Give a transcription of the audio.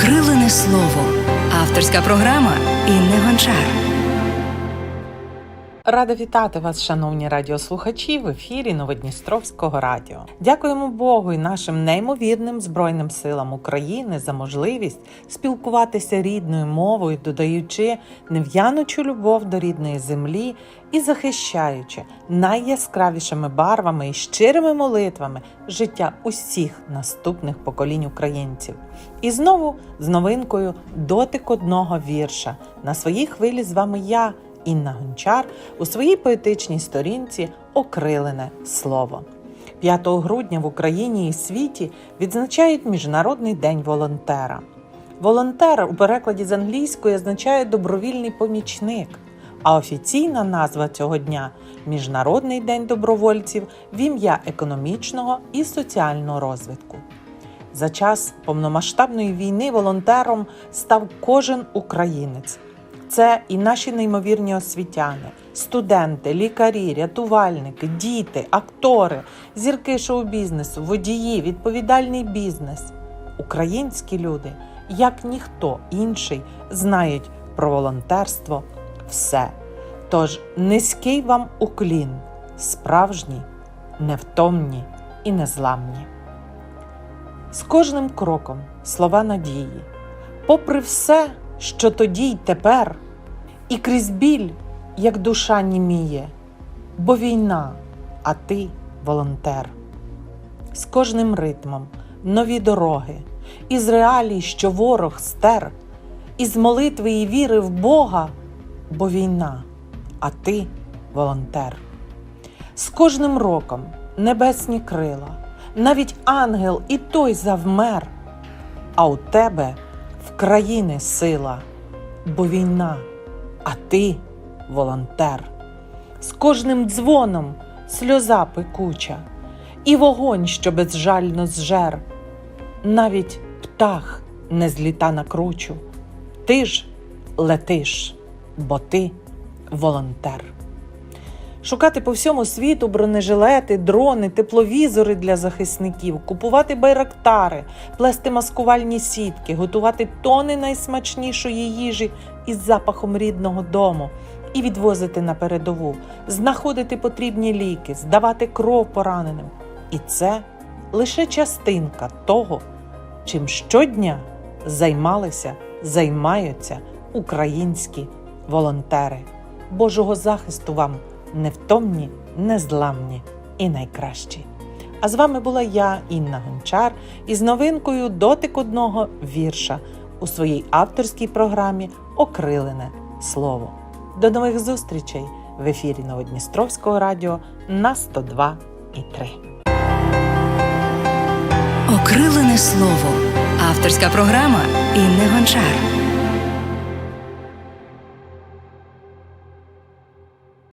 Окрилене слово. Авторська програма Інни Гончар. Рада вітати вас, шановні радіослухачі, в ефірі Новодністровського радіо. Дякуємо Богу і нашим неймовірним Збройним силам України за можливість спілкуватися рідною мовою, додаючи нев'янучу любов до рідної землі і захищаючи найяскравішими барвами і щирими молитвами життя усіх наступних поколінь українців. І знову з новинкою дотик одного вірша. На своїй хвилі з вами я. Інна Гончар у своїй поетичній сторінці Окрилене слово. 5 грудня в Україні і світі відзначають Міжнародний день волонтера. Волонтер у перекладі з англійської означає добровільний помічник, а офіційна назва цього дня Міжнародний день добровольців в ім'я економічного і соціального розвитку. За час повномасштабної війни волонтером став кожен українець. Це і наші неймовірні освітяни, студенти, лікарі, рятувальники, діти, актори, зірки шоу-бізнесу, водії, відповідальний бізнес. Українські люди, як ніхто інший, знають про волонтерство все. Тож низький вам уклін, справжні, невтомні і незламні. З кожним кроком слова надії, попри все, що тоді й тепер, і крізь біль, як душа німіє, бо війна, а ти волонтер. З кожним ритмом нові дороги, із реалій, що ворог стер, із молитви і віри в Бога, бо війна, а ти волонтер. З кожним роком небесні крила, навіть ангел і той завмер, а у тебе країни сила, бо війна, а ти волонтер. З кожним дзвоном сльоза пекуча, і вогонь, що безжально зжер. Навіть птах не зліта на кручу. Ти ж летиш, бо ти волонтер. Шукати по всьому світу бронежилети, дрони, тепловізори для захисників, купувати байрактари, плести маскувальні сітки, готувати тони найсмачнішої їжі із запахом рідного дому і відвозити на передову, знаходити потрібні ліки, здавати кров пораненим. І це лише частинка того, чим щодня займалися, займаються українські волонтери. Божого захисту вам! Невтомні, незламні і найкращі. А з вами була я, Інна Гончар, із новинкою дотик одного вірша у своїй авторській програмі Окрилене слово. До нових зустрічей в ефірі Новодністровського радіо на 102 і 3. Окрилене слово. Авторська програма Інни Гончар.